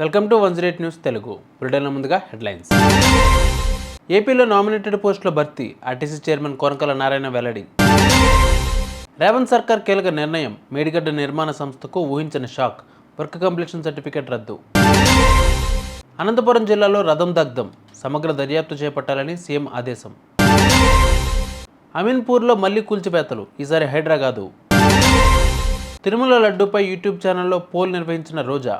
Welcome to one zero news Telugu. బులెటిన్ల ముందుగా headlines. ఏపీలో nominated పోస్టుల భర్తీ ఆర్టీసీ చైర్మన్ కోనకల నారాయణ వెల్లడి. రేవంత్ సర్కార్ కీలక నిర్ణయం మేడిగడ్డ నిర్మాణ సంస్థకు ఊహించిన షాక్ వర్క్ కంప్లీషన్ సర్టిఫికేట్ రద్దు. అనంతపురం జిల్లాలో రథం దగ్ధం సమగ్ర దర్యాప్తు చేపట్టాలని సీఎం ఆదేశం. అమీన్పూర్లో మళ్ళీ కూల్చివేతలు ఈసారి హైడ్రా కాదు తిరుమల లడ్డూపై యూట్యూబ్ ఛానల్లో పోల్ నిర్వహించిన రోజా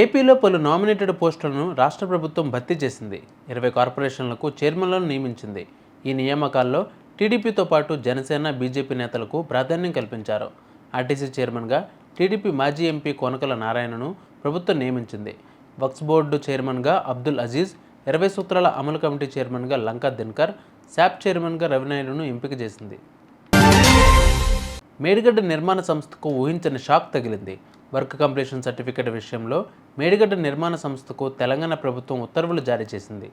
ఏపీలో పలు నామినేటెడ్ పోస్టులను రాష్ట్ర ప్రభుత్వం భర్తీ చేసింది. ఇరవై కార్పొరేషన్లకు చైర్మన్లను నియమించింది. ఈ నియామకాల్లో టీడీపీతో పాటు జనసేన బీజేపీ నేతలకు ప్రాధాన్యం కల్పించారు. ఆర్టీసీ చైర్మన్గా టీడీపీ మాజీ ఎంపీ కొనకల నారాయణను ప్రభుత్వం నియమించింది. వక్స్ బోర్డు చైర్మన్గా అబ్దుల్ అజీజ్ ఇరవై సూత్రాల అమలు కమిటీ చైర్మన్గా లంకా దినకర్ శాప్ చైర్మన్గా రవినాయుడును ఎంపిక చేసింది. మేడిగడ్డ నిర్మాణ సంస్థకు ఊహించని షాక్ తగిలింది. వర్క్ కంప్లీషన్ సర్టిఫికేట్ విషయంలో మేడిగడ్డ నిర్మాణ సంస్థకు తెలంగాణ ప్రభుత్వం ఉత్తర్వులు జారీ చేసింది.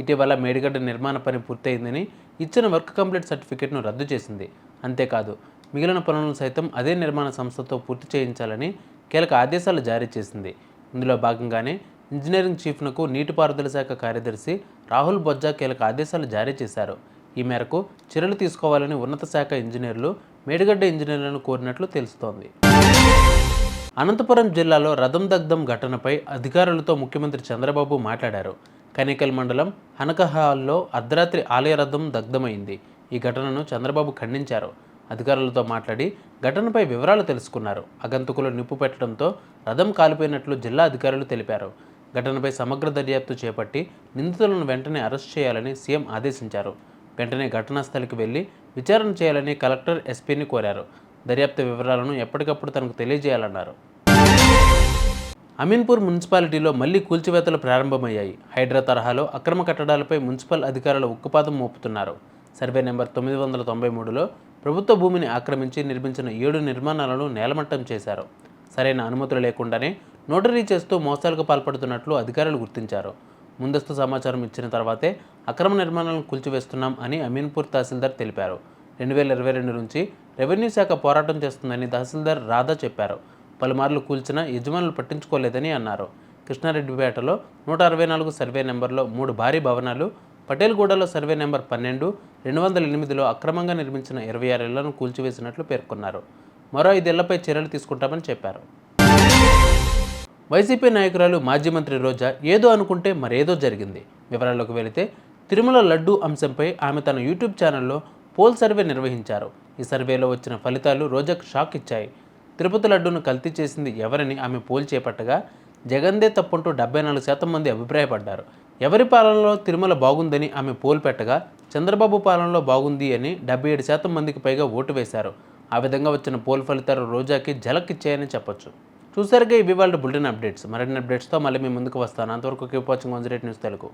ఇటీవల మేడిగడ్డ నిర్మాణ పని పూర్తయిందని ఇచ్చిన వర్క్ కంప్లీట్ సర్టిఫికేట్ను రద్దు చేసింది. అంతేకాదు మిగిలిన పనులను సైతం అదే నిర్మాణ సంస్థతో పూర్తి చేయించాలని కీలక ఆదేశాలు జారీ చేసింది. ఇందులో భాగంగానే ఇంజనీరింగ్ చీఫ్నకు నీటిపారుదల శాఖ కార్యదర్శి రాహుల్ బొజ్జా కీలక ఆదేశాలు జారీ చేశారు. ఈ మేరకు చర్యలు తీసుకోవాలని ఉన్నత శాఖ ఇంజనీర్లు మేడిగడ్డ ఇంజనీర్లను కోరినట్లు తెలుస్తోంది. అనంతపురం జిల్లాలో రథం దగ్ధం ఘటనపై అధికారులతో ముఖ్యమంత్రి చంద్రబాబు మాట్లాడారు. కనికల్ మండలం హనకహాల్లో అర్ధరాత్రి ఆలయ రథం దగ్ధమైంది. ఈ ఘటనను చంద్రబాబు ఖండించారు. అధికారులతో మాట్లాడి ఘటనపై వివరాలు తెలుసుకున్నారు. అగంతకులు నిప్పు పెట్టడంతో రథం కాలిపోయినట్లు జిల్లా అధికారులు తెలిపారు. ఘటనపై సమగ్ర దర్యాప్తు చేపట్టి నిందితులను వెంటనే అరెస్ట్ చేయాలని సీఎం ఆదేశించారు. వెంటనే ఘటనా స్థలికి వెళ్ళి విచారణ చేయాలని కలెక్టర్ ఎస్పీని కోరారు. దర్యాప్తు వివరాలను ఎప్పటికప్పుడు తనకు తెలియజేయాలన్నారు. అమీన్పూర్ మున్సిపాలిటీలో మళ్ళీ కూల్చివేతలు ప్రారంభమయ్యాయి. హైడ్రా తరహాలో అక్రమ కట్టడాలపై మున్సిపల్ అధికారులు ఉక్కుపాదం మోపుతున్నారు. సర్వే నెంబర్ తొమ్మిది వందల తొంభై మూడులో ప్రభుత్వ భూమిని ఆక్రమించి నిర్మించిన ఏడు నిర్మాణాలను నేలమట్టం చేశారు. సరైన అనుమతులు లేకుండానే నోటరీ చేస్తూ మోసాలకు పాల్పడుతున్నట్లు అధికారులు గుర్తించారు. ముందస్తు సమాచారం ఇచ్చిన తర్వాతే అక్రమ నిర్మాణాలను కూల్చివేస్తున్నాం అని అమీన్పూర్ తహసీల్దార్ తెలిపారు. రెండు వేల ఇరవై రెండు నుంచి రెవెన్యూ శాఖ పోరాటం చేస్తుందని తహసీల్దార్ రాధా చెప్పారు. పలుమార్లు కూల్చిన యజమానులు పట్టించుకోలేదని అన్నారు. కృష్ణారెడ్డిపేటలో నూట అరవై నాలుగు సర్వే నెంబర్లో మూడు భారీ భవనాలు పటేల్గూడలో సర్వే నెంబర్ పన్నెండు రెండు వందల ఎనిమిదిలో అక్రమంగా నిర్మించిన ఇరవై ఆరు ఇళ్ళను కూల్చివేసినట్లు పేర్కొన్నారు. మరో ఐదేళ్ళపై చర్యలు తీసుకుంటామని చెప్పారు. వైసీపీ నాయకురాలు మాజీ మంత్రి రోజా ఏదో అనుకుంటే మరేదో జరిగింది. వివరాల్లోకి వెళితే తిరుమల లడ్డూ అంశంపై ఆమె తన యూట్యూబ్ ఛానల్లో పోల్ సర్వే నిర్వహించారు. ఈ సర్వేలో వచ్చిన ఫలితాలు రోజాకు షాక్ ఇచ్చాయి. తిరుపతి లడ్డూను కల్తీ చేసింది ఎవరని ఆమె పోల్ చేపట్టగా జగందే తప్పుంటూ డెబ్బై నాలుగు శాతం మంది అభిప్రాయపడ్డారు. ఎవరి పాలనలో తిరుమల బాగుందని ఆమె పోల్ పెట్టగా చంద్రబాబు పాలనలో బాగుంది అని డెబ్బై ఏడు శాతం మందికి పైగా ఓటు వేశారు. ఆ విధంగా వచ్చిన పోల్ ఫలితాలు రోజాకి జలక్ ఇచ్చాయని చెప్పొచ్చు. చూసారుగా ఇవి వాళ్ళ బులెటిన్ అప్డేట్స్. మరిన్ని అప్డేట్స్తో మళ్ళీ మీ ముందుకు వస్తాను. అంతవరకు keep watching one news Telugu.